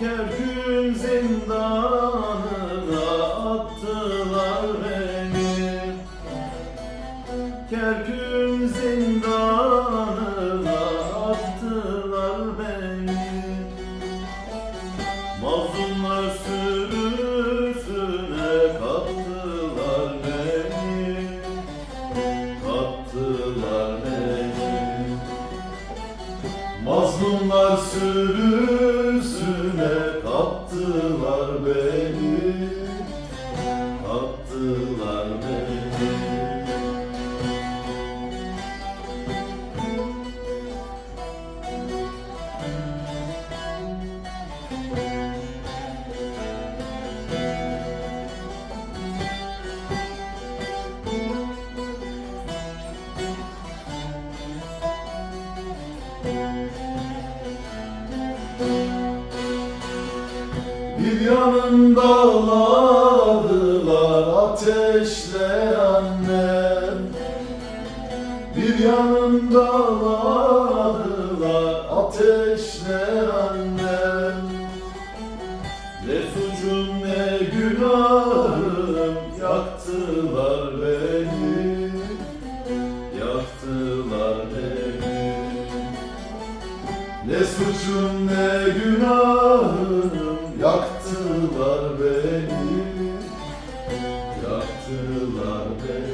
Kerkük zindanına Kerkük zindanına attılar beni. Mazlumlar sürüsüne kattılar beni. Kattılar beni. Mazlumlar sürüsüne Bir yanında dağladılar ateşle annem. Bir yanında dağladılar ateşle annem. Ne suçum ne günahım yaktılar beni. Yaktılar beni. Ne suçum ne günahım Asırlar ve